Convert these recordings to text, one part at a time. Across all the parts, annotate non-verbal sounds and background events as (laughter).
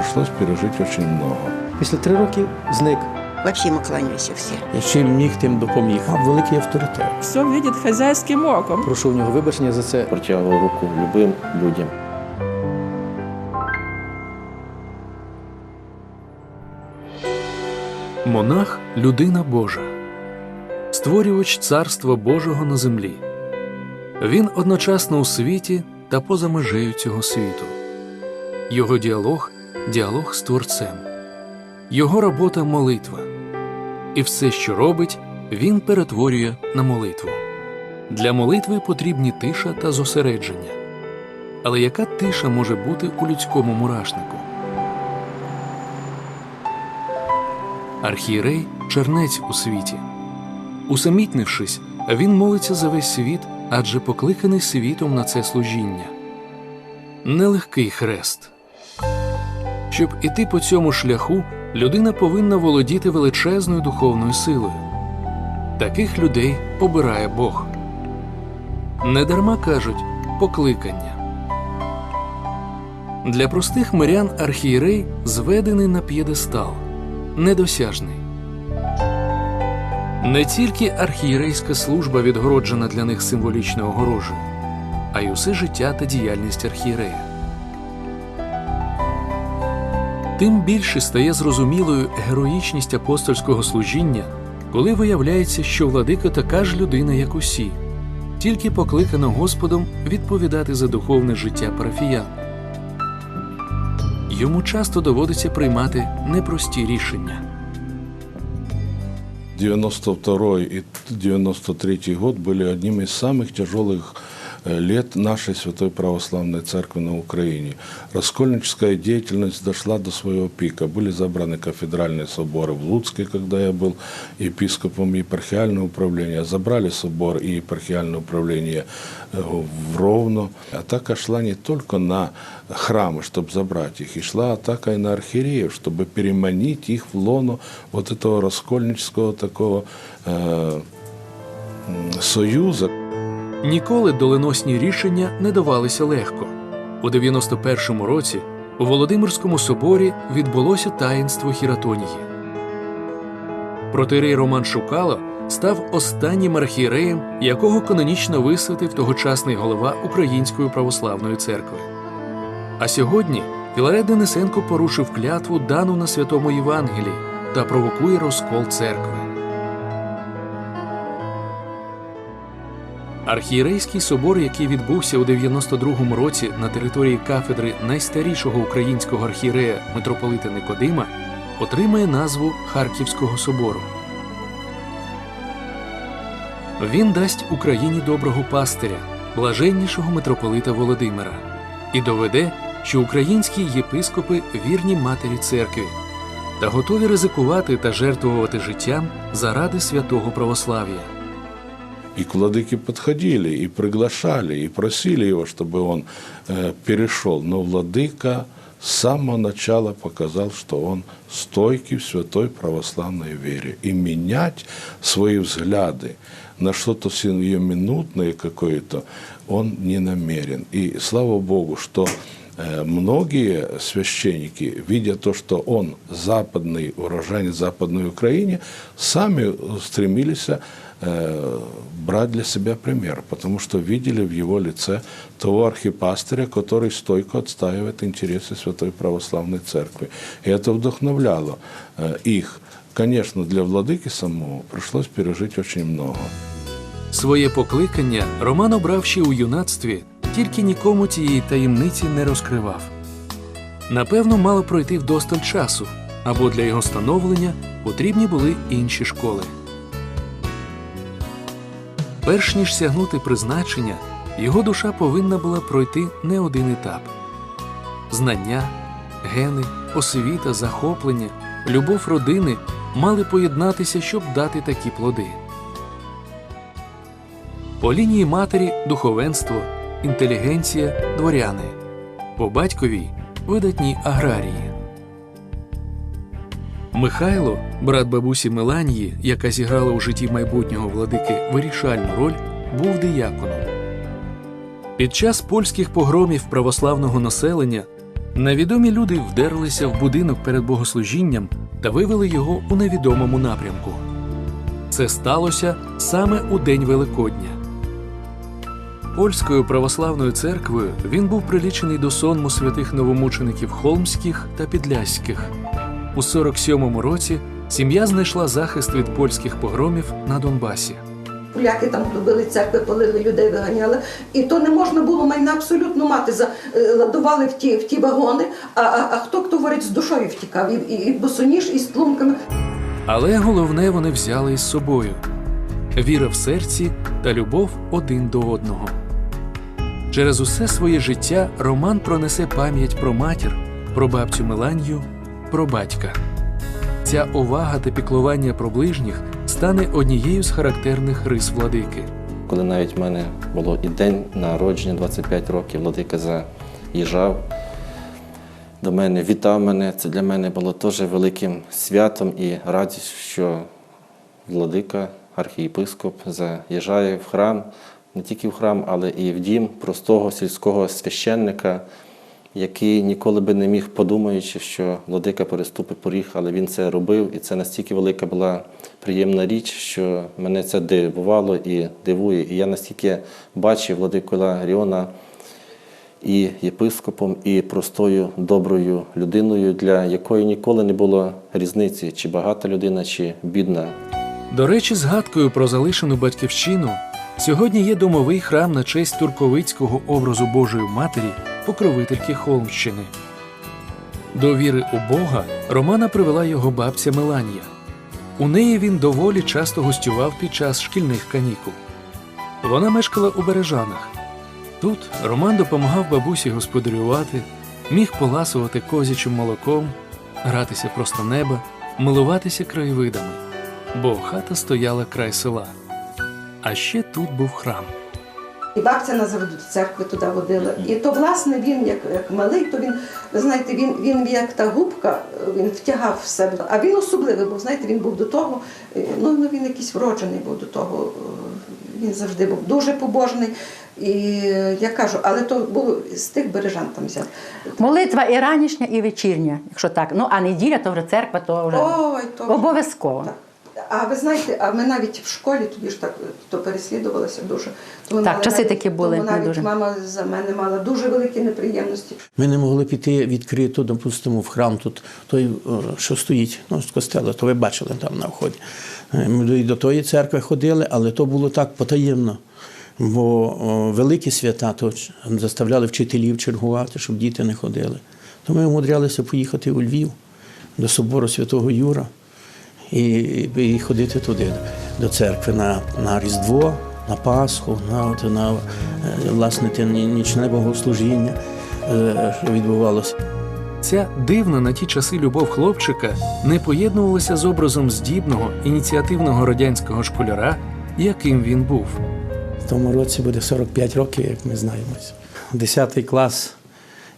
пришлось пережить очень много. Після три років зник. Вообще ему кланяйся все. Я чим міг, тим допоміг. Мав великий авторитет. все видит хозяйским оком. Прошу в нього вибачення за це. Протягував руку любим людям. Монах людина Божа, створювач царства Божого на землі. Він одночасно у світі та поза межею цього світу. Його діалог діалог з Творцем, його робота молитва. І все, що робить, він перетворює на молитву. Для молитви потрібні тиша та зосередження. Але яка тиша може бути у людському мурашнику? Архієрей чернець у світі. Усамітнившись, він молиться за весь світ, адже покликаний світом на це служіння. Нелегкий хрест. Щоб іти по цьому шляху, людина повинна володіти величезною духовною силою. Таких людей обирає Бог. Недарма кажуть покликання. Для простих мирян архієрей зведений на п'єдестал недосяжний. Не тільки архієрейська служба відгороджена для них символічною огорожею, а й усе життя та діяльність архієрея. Тим більше стає зрозумілою героїчність апостольського служіння, коли виявляється, що владика така ж людина, як усі, тільки покликана Господом відповідати за духовне життя парафіян. Йому часто доводиться приймати непрості рішення. 92 и 93 год были одним из самых тяжелых э, лет нашей Святой Православной Церкви на Украине. Раскольническая деятельность дошла до своего пика. Были забраны кафедральные соборы в Луцке, когда я был епископом епархиального управления. Забрали собор и епархиальное управление э, в Ровно. Атака шла не только на храмы, чтобы забрать их, и шла атака и на архиереев, чтобы переманить их в лоно вот этого раскольнического такого э, м, союза. Ніколи доленосні рішення не давалися легко. У 91-му році у Володимирському соборі відбулося таїнство Хіратонії. Протирей Роман Шукало став останнім архієреєм, якого канонічно висвятив тогочасний голова Української православної церкви. А сьогодні Філарет Денисенко порушив клятву дану на святому Євангелії та провокує розкол церкви. Архієрейський собор, який відбувся у 92-му році на території кафедри найстарішого українського архієрея митрополита Никодима, отримає назву Харківського собору. Він дасть Україні доброго пастиря, блаженнішого митрополита Володимира, і доведе, що українські єпископи вірні матері церкви та готові ризикувати та жертвувати життям заради святого православ'я. И к владыке подходили, и приглашали, и просили его, чтобы он э, перешел. Но владыка с самого начала показал, что он стойкий в святой православной вере. И менять свои взгляды на что-то сиюминутное какое-то он не намерен. И слава Богу, что э, многие священники, видя то, что он западный уроженец Западной Украины, сами стремились брать для себя пример, потому что видели в его лице того архипастыря, который стойко отстаивает интересы Святой Православной Церкви. И это вдохновляло э, их. Конечно, для владыки самого пришлось пережить очень много. Своє покликання Роман обрав ще у юнацтві, тільки нікому цієї таємниці не розкривав. Напевно, мало пройти вдосталь часу, або для його становлення потрібні були інші школи. Перш ніж сягнути призначення, його душа повинна була пройти не один етап. Знання, гени, освіта, захоплення, любов родини мали поєднатися, щоб дати такі плоди. По лінії матері духовенство, інтелігенція, дворяни, по батьковій видатні аграрії. Михайло, брат бабусі Меланії, яка зіграла у житті майбутнього владики вирішальну роль, був дияконом. Під час польських погромів православного населення Невідомі люди вдерлися в будинок перед богослужінням та вивели його у невідомому напрямку. Це сталося саме у день Великодня. Польською православною церквою він був прилічений до сонму святих новомучеників Холмських та Підляських. У 47-му році сім'я знайшла захист від польських погромів на Донбасі. Поляки там добили церкви, полили людей, виганяли. І то не можна було майна абсолютно мати. За, е, ладували в ті, в ті вагони, а, а, а хто хто говорить, з душою втікав, і, і, і босоніж, і з тлумками. Але головне вони взяли із собою віра в серці та любов один до одного. Через усе своє життя Роман пронесе пам'ять про матір, про бабцю Меланію, про батька. Ця увага та піклування про ближніх стане однією з характерних рис владики. Коли навіть в мене було і день народження, 25 років, владика заїжджав до мене, вітав мене. Це для мене було теж великим святом і радість, що владика, архієпископ, заїжджає в храм, не тільки в храм, але і в дім простого сільського священника, який ніколи би не міг, подумаючи, що владика переступить поріг, але він це робив, і це настільки велика була приємна річ, що мене це дивувало і дивує. І я настільки бачив владику Іларіона і єпископом, і простою доброю людиною, для якої ніколи не було різниці, чи багата людина, чи бідна. До речі, згадкою про залишену батьківщину сьогодні є домовий храм на честь турковицького образу Божої Матері, покровительки Холмщини. До віри у Бога Романа привела його бабця Меланія. У неї він доволі часто гостював під час шкільних канікул. Вона мешкала у Бережанах. Тут Роман допомагав бабусі господарювати, міг поласувати козячим молоком, гратися просто неба, милуватися краєвидами бо хата стояла край села. А ще тут був храм. І бабця нас завжди до церкви туди водила. І то, власне, він як, як малий, то він, ви знаєте, він, він як та губка, він втягав в себе. А він особливий був, знаєте, він був до того, е, ну, ну він якийсь вроджений був до того. е, Він завжди був дуже побожний. І я кажу, але то було з тих бережан там взяв. Молитва і ранішня, і вечірня, якщо так. Ну, а неділя, то вже церква, то вже Ой, то обов'язково. Так. А ви знаєте, а ми навіть в школі тоді ж так то переслідувалися дуже. То ми Так, часи навіть- такі були, Тому навіть дуже. мама за мене мала дуже великі неприємності. Ми не могли піти відкрито, допустимо, в храм тут, той, що стоїть, ну, з костела, то ви бачили там на вході. Е, Ми і до тої церкви ходили, але то було так потаємно. Бо о, великі свята то заставляли вчителів чергувати, щоб діти не ходили. То ми умудрялися поїхати у Львів до собору Святого Юра і, і ходити туди, до церкви на, на Різдво, на Пасху, на, от, на е, власне те нічне богослужіння, е, що відбувалося. Ця дивна на ті часи любов хлопчика не поєднувалася з образом здібного, ініціативного радянського школяра, яким він був. В тому році буде 45 років, як ми знаємося. Десятий клас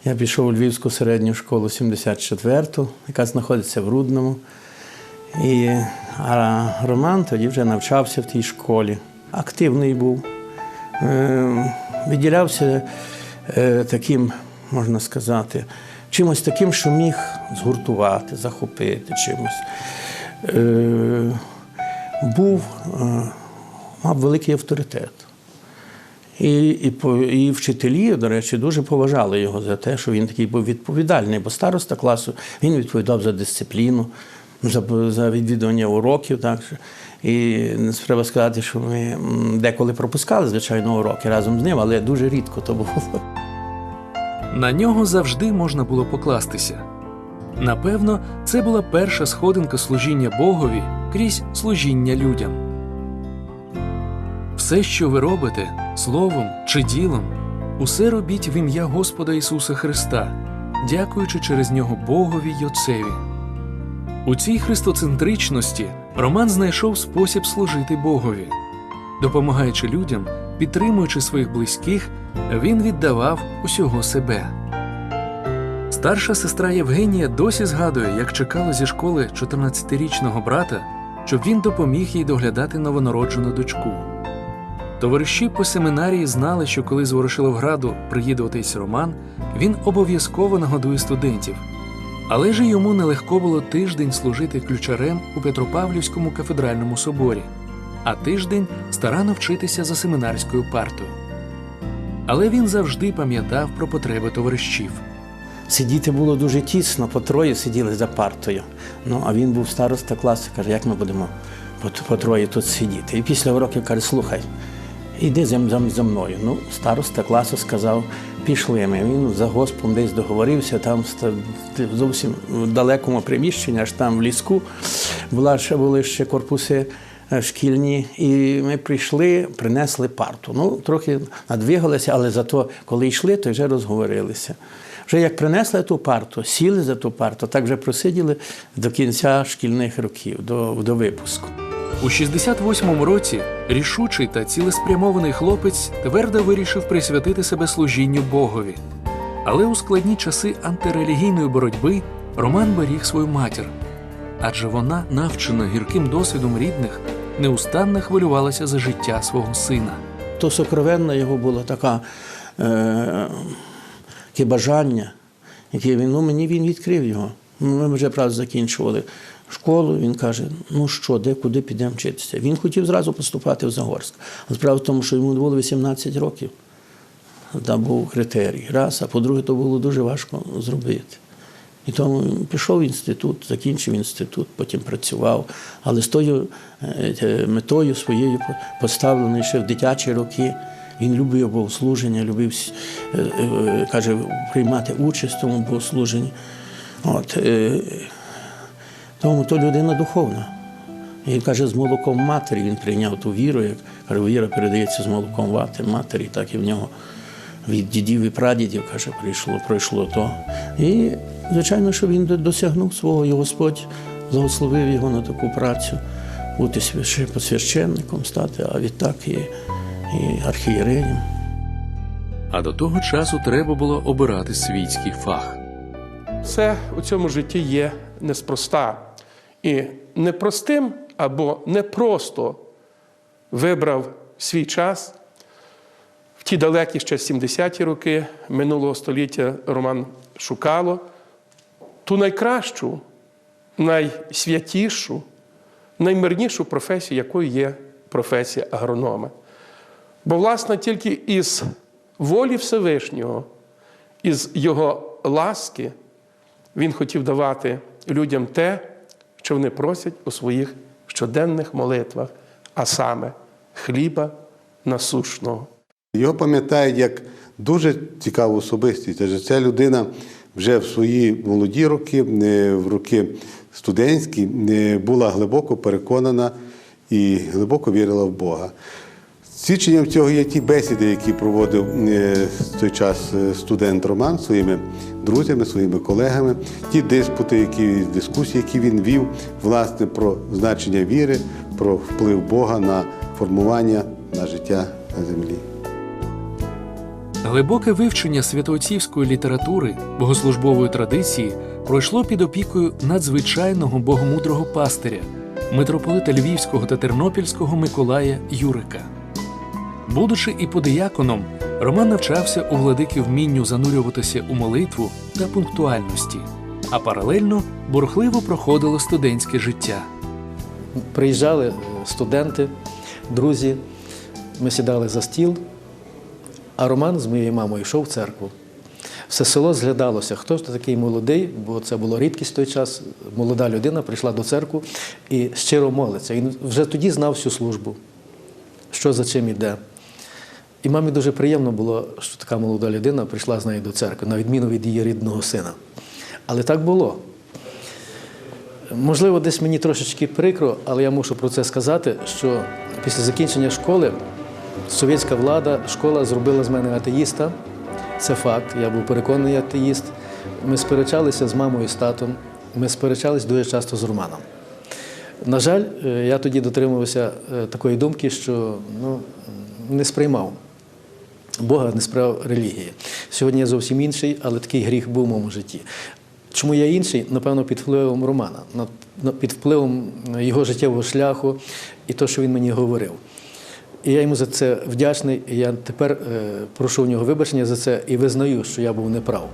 я пішов у Львівську середню школу 74-ту, яка знаходиться в Рудному. І а Роман тоді вже навчався в тій школі. Активний був. Е, Виділявся е, таким, можна сказати, чимось таким, що міг згуртувати, захопити чимось. Е, Був, мав великий авторитет. І, і, і вчителі, до речі, дуже поважали його за те, що він такий був відповідальний, бо староста класу він відповідав за дисципліну, за, за відвідування уроків. Так. І треба сказати, що ми деколи пропускали, звичайно, уроки разом з ним, але дуже рідко то було. На нього завжди можна було покластися. Напевно, це була перша сходинка служіння Богові крізь служіння людям. Все, що ви робите, словом чи ділом, усе робіть в ім'я Господа Ісуса Христа, дякуючи через нього Богові й Отцеві. У цій христоцентричності Роман знайшов спосіб служити Богові. Допомагаючи людям, підтримуючи своїх близьких, він віддавав усього себе. Старша сестра Євгенія досі згадує, як чекала зі школи 14-річного брата, щоб він допоміг їй доглядати новонароджену дочку. Товариші по семінарії знали, що коли з Ворошиловграду приїде отець Роман, він обов'язково нагодує студентів. Але ж йому нелегко було тиждень служити ключарем у Петропавлівському кафедральному соборі, а тиждень старанно вчитися за семінарською партою. Але він завжди пам'ятав про потреби товаришів. Сидіти було дуже тісно, по троє сиділи за партою. Ну, а він був староста класу, каже, як ми будемо по троє тут сидіти. І після уроків каже, слухай, іди за, мною. Ну, староста класу сказав, пішли ми. Він за госпом десь договорився, там ста- зовсім в далекому приміщенні, аж там в ліску, була ще, були ще корпуси е, шкільні, і ми прийшли, принесли парту. Ну, трохи надвигалися, але зато, коли йшли, то вже розговорилися. Вже як принесли ту парту, сіли за ту парту, так вже просиділи до кінця шкільних років, до, до випуску. У 68-му році рішучий та цілеспрямований хлопець твердо вирішив присвятити себе служінню Богові. Але у складні часи антирелігійної боротьби Роман беріг свою матір, адже вона, навчена гірким досвідом рідних, неустанно хвилювалася за життя свого сина. То сокровенна його була така е, таке бажання, яке він, ну, мені він відкрив його. Ми вже правда закінчували школу. Він каже: ну що, де, куди підемо вчитися? Він хотів зразу поступати в Загорськ. Але справа в тому, що йому було 18 років. Там був критерій. Раз, а по-друге, то було дуже важко зробити. І тому пішов в інститут, закінчив інститут, потім працював. Але з тою е, е, метою своєю поставленою ще в дитячі роки. Він любив богослуження, любив е, каже, приймати участь в тому богослуженні. От, тому то людина духовна. Він каже, з молоком матері він прийняв ту віру, як каже, віра передається з молоком матері, так і в нього від дідів і прадідів, каже, прийшло, пройшло то. І, звичайно, що він досягнув свого, і Господь благословив його на таку працю, бути свящ- посвященником, стати, а відтак і, і архієреєм. А до того часу треба було обирати світський фах. Все у цьому житті є неспроста. І непростим або непросто вибрав свій час. В ті далекі ще 70-ті роки минулого століття Роман Шукало ту найкращу, найсвятішу, наймирнішу професію, якою є професія агронома. Бо, власне, тільки із волі Всевишнього, із його ласки, він хотів давати людям те, що вони просять у своїх щоденних молитвах, а саме хліба насушного. Його пам'ятають як дуже цікаву особистість. Адже ця людина вже в свої молоді роки, е, в роки студентські, е, була глибоко переконана і глибоко вірила в Бога. Свідченням цього є ті бесіди, які проводив е, в той час студент Роман своїми друзями, своїми колегами, ті диспути, які дискусії, які він вів, власне, про значення віри, про вплив Бога на формування на життя на землі. Глибоке вивчення святоотцівської літератури, богослужбової традиції пройшло під опікою надзвичайного богомудрого пастиря, митрополита Львівського та Тернопільського Миколая Юрика. Будучи іподіяконом, Роман навчався у владики вмінню занурюватися у молитву та пунктуальності, а паралельно бурхливо проходило студентське життя. Приїжджали студенти, друзі, ми сідали за стіл, а Роман з моєю мамою йшов в церкву. Все село зглядалося, хто ж такий молодий, бо це була рідкість в той час. Молода людина прийшла до церкви і щиро молиться. Він вже тоді знав всю службу, що за чим іде. І мамі дуже приємно було, що така молода людина прийшла з нею до церкви, на відміну від її рідного сина. Але так було. Можливо, десь мені трошечки прикро, але я мушу про це сказати, що після закінчення школи совєтська влада, школа зробила з мене атеїста. Це факт, я був переконаний атеїст. Ми сперечалися з мамою і з татом, ми сперечалися дуже часто з Романом. На жаль, е, я тоді дотримувався е, такої думки, що ну, не сприймав Бога, не сприймав релігії. Сьогодні я зовсім інший, але такий гріх був в моєму житті. Чому я інший? Напевно, під впливом Романа, на- на- під впливом його життєвого шляху і те, що він мені говорив. І я йому за це вдячний. І я тепер е, прошу у нього вибачення за це і визнаю, що я був неправ.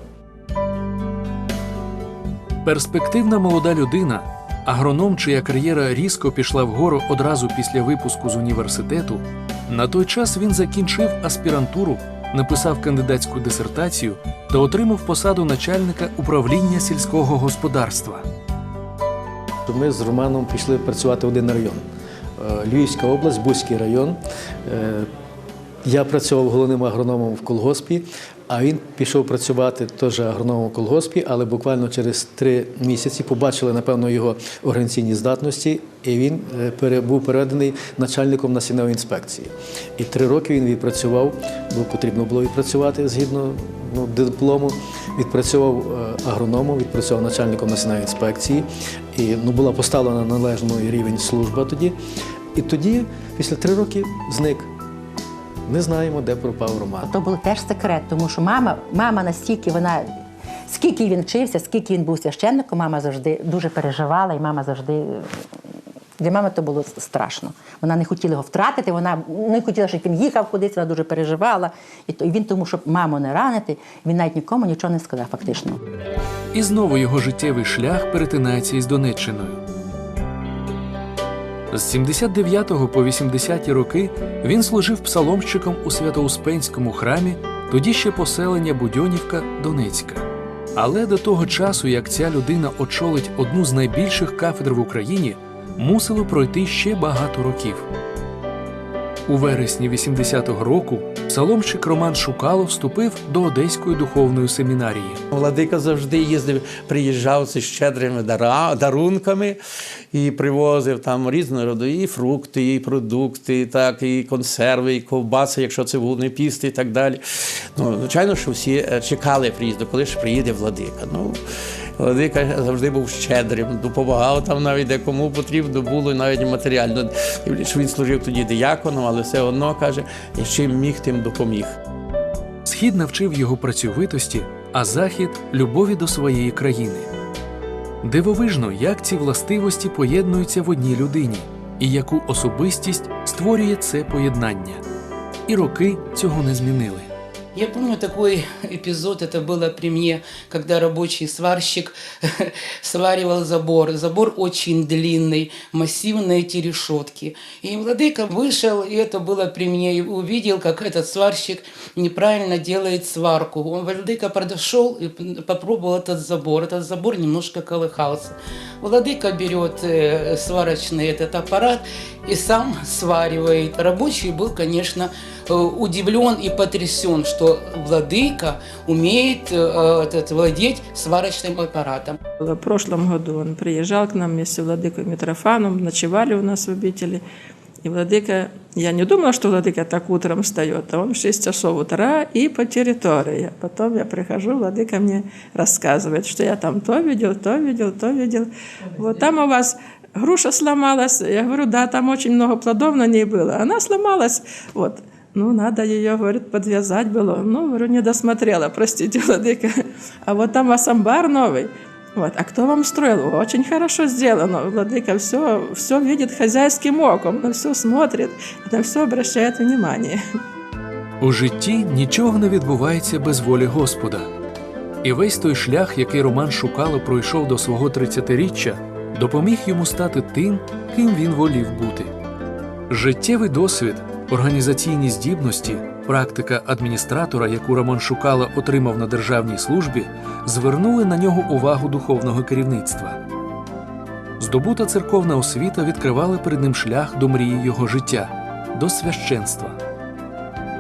Перспективна молода людина, агроном, чия кар'єра різко пішла вгору одразу після випуску з університету, на той час він закінчив аспірантуру, написав кандидатську дисертацію та отримав посаду начальника управління сільського господарства. Ми з Романом пішли працювати в один район. Е, Львівська область, Бузький район. Е, Я працював головним агрономом в колгоспі, а він пішов працювати теж агрономом в колгоспі, але буквально через три місяці побачили, напевно, його організаційні здатності, і він е, був переведений начальником насінневої інспекції. І три роки він відпрацював, бо потрібно було відпрацювати згідно ну, диплому. Відпрацював е, агрономом, відпрацював начальником насінневої інспекції. І ну, була поставлена на належний рівень служба тоді. І тоді, після три роки, зник. Не знаємо, де пропав Роман. То був теж секрет, тому що мама, мама настільки вона. Скільки він вчився, скільки він був священником, мама завжди дуже переживала, і мама завжди. Для мами то було страшно. Вона не хотіла його втратити, вона не хотіла, щоб він їхав кудись, вона дуже переживала. І, то, і він тому, щоб маму не ранити, він навіть нікому нічого не сказав, фактично. І знову його життєвий шлях перетинається із Донеччиною. З 79 по 80 роки він служив псаломщиком у Свято-Успенському храмі, тоді ще поселення Будьонівка Донецька. Але до того часу, як ця людина очолить одну з найбільших кафедр в Україні, мусило пройти ще багато років. У вересні 80-го року псаломщик Роман Шукало вступив до Одеської духовної семінарії. Владика завжди їздив, приїжджав зі щедрими дарунками і привозив там різного роду і фрукти, і продукти, так, і консерви, і ковбаси, якщо це був не піст і так далі. Ну, звичайно, що всі е, чекали приїзду, коли ж приїде владика. Ну, Владика завжди був щедрим, допомагав там навіть де кому потрібно було, навіть матеріально. Він служив тоді дияконом, але все одно каже, чим міг, тим допоміг. Схід навчив його працьовитості, а захід любові до своєї країни. Дивовижно, як ці властивості поєднуються в одній людині, і яку особистість створює це поєднання. І роки цього не змінили. Я помню такой (laughs) эпизод, это было при мне, когда рабочий сварщик (laughs) сваривал забор. Забор очень длинный, массивные эти решетки. И владыка вышел, и это было при мне, и увидел, как этот сварщик неправильно делает сварку. Он, владыка подошел и попробовал этот забор. Этот забор немножко колыхался. Владыка берет э, сварочный этот аппарат и сам сваривает. Рабочий был, конечно, э, удивлен и потрясен, что владыка умеет э, этот, владеть сварочным аппаратом. В прошлом году он приезжал к нам вместе с владыкой Митрофаном, ночевали у нас в обители. И владыка, я не думала, что владыка так утром встает, а он в 6 часов утра и по территории. Потом я прихожу, владыка мне рассказывает, что я там то видел, то видел, то видел. Вот там у вас груша сломалась. Я говорю, да, там очень много плодов на ней было. Она сломалась. Вот. Ну, надо ее, говорит, подвязать было. Ну, говорю, не досмотрела, простите, владыка. А вот там у вас амбар новый. Вот. А кто вам строил? Очень хорошо сделано. Владыка все, все видит хозяйским оком, на все смотрит, на все обращает внимание. У житті нічого не відбувається без волі Господа. І весь той шлях, який Роман Шукало пройшов до свого 30-річчя, допоміг йому стати тим, ким він волів бути. Життєвий досвід, організаційні здібності, практика адміністратора, яку Роман Шукало отримав на державній службі, звернули на нього увагу духовного керівництва. Здобута церковна освіта відкривала перед ним шлях до мрії його життя до священства.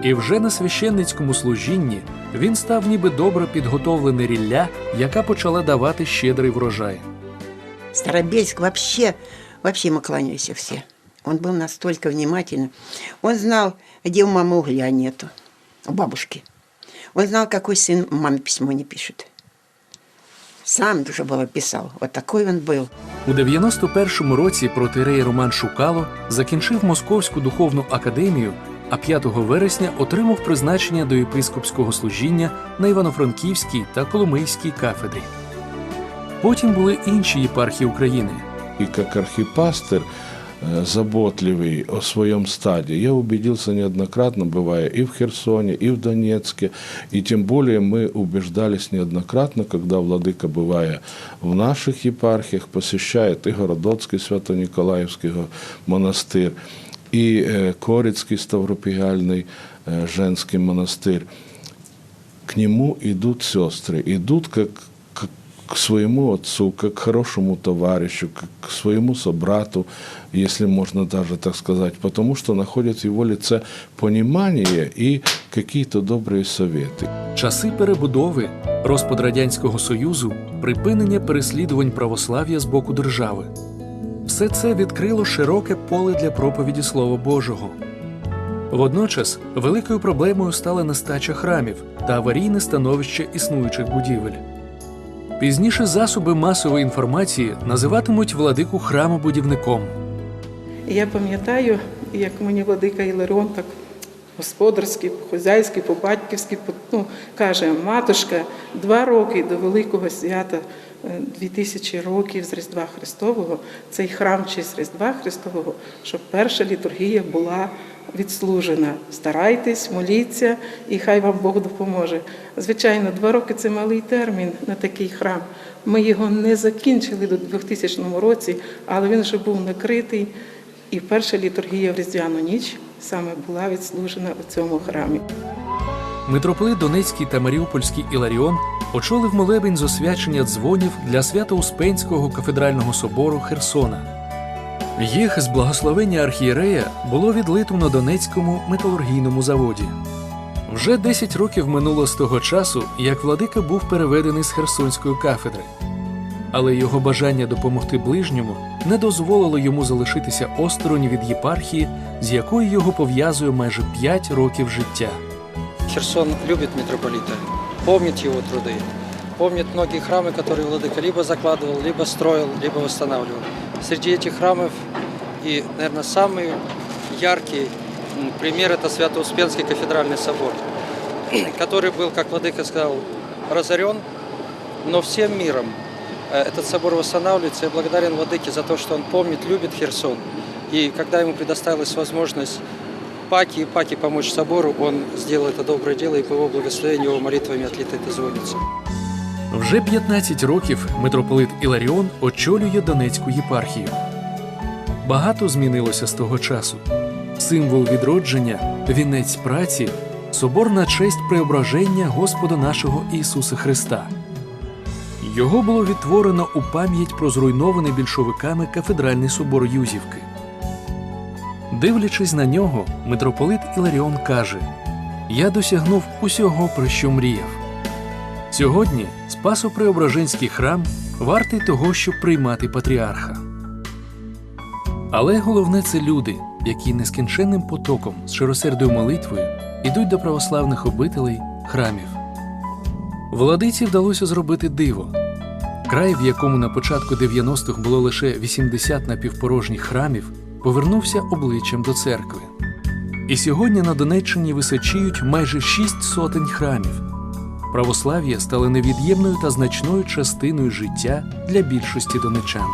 І вже на священницькому служінні він став ніби добре підготовлене рілля, яка почала давати щедрий врожай. Старобельск вообще, вообще мы кланяемся все. Он был настолько внимательным. Он знал, где у мамы угля нету, у бабушки. Он знал, какой сын маме письмо не пишет. Сам дуже было писал. Вот такой он был. У 91-му році протирей Роман Шукало закінчив Московську духовну академію, а 5 вересня отримав призначення до єпископського служіння на Івано-Франківській та Коломийській кафедрі. Потім були інші єпархії України. И как архипастырь э, заботливый о своем стаде. Я убедился неоднократно, бывая и в Херсоне, и в Донецке, и тем более мы убеждались неоднократно, когда владыка, бывая в наших епархиях, посещает и Городоцкий Свято-Николаевский го- монастырь, и э, Корицкий Ставропигальный э, женский монастырь, к нему идут сестры, идут как, как к своему отцу, как к хорошему товарищу, как к своему собрату, если можно даже так сказать, потому что находят в его лице понимание и какие-то добрые советы. Часи перебудови, розпад Радянського Союзу, припинення переслідувань православ'я з боку держави. Все це відкрило широке поле для проповіді Слова Божого. Водночас великою проблемою стала нестача храмів та аварійне становище існуючих будівель. Пізніше засоби масової інформації називатимуть владику храму будівником. я пам'ятаю, як мені владика Іларіон так господарський, хозяйський, по-батьківськи по- ну, каже, матушка, два роки до Великого свята, 2000 років з Різдва Христового, цей храм честь Різдва Христового, щоб перша літургія була відслужена. Старайтесь, моліться, і хай вам Бог допоможе. Звичайно, два роки це малий термін на такий храм. Ми його не закінчили до 2000 році, але він вже був накритий. І перша літургія в Різдвяну ніч саме була відслужена у цьому храмі. Митрополит Донецький та Маріупольський Іларіон очолив молебень з освячення дзвонів для Свято-Успенського кафедрального собору Херсона. Їх з благословення архієрея було відлито на Донецькому металургійному заводі. Вже 10 років минуло з того часу, як владика був переведений з Херсонської кафедри. Але його бажання допомогти ближньому не дозволило йому залишитися осторонь від єпархії, з якою його пов'язує майже 5 років життя. Херсон любит митрополита, помнит его труды, помнит многие храмы, которые владыка либо закладывал, либо строил, либо восстанавливал. Среди этих храмов и, наверное, самый яркий пример – это Свято-Успенский кафедральный собор, (clears throat) который был, как владыка сказал, разорен, но всем миром э, этот собор восстанавливается. Я благодарен владыке за то, что он помнит, любит Херсон. И когда ему предоставилась возможность Паки Паки помочь собору, он сделал это доброе дело, и по его благословению, его молитвами отлита эта звонница. Вже 15 років митрополит Іларіон очолює Донецьку єпархію. Багато змінилося з того часу. Символ відродження, вінець праці, собор на честь преображення Господа нашого Ісуса Христа. Його було відтворено у пам'ять про зруйнований більшовиками кафедральний собор Юзівки. Дивлячись на нього, митрополит Іларіон каже: Я досягнув усього, про що мріяв. Сьогодні Спасо-Преображенський храм вартий того, щоб приймати патріарха. Але головне це люди, які нескінченним потоком з широсердою молитвою ідуть до православних обителей храмів. Владиці вдалося зробити диво. Край, в якому на початку 90-х було лише 80 напівпорожніх храмів, повернувся обличчям до церкви. І сьогодні на Донеччині височіють майже шість сотень храмів. Православ'я стало невід'ємною та значною частиною життя для більшості донечан.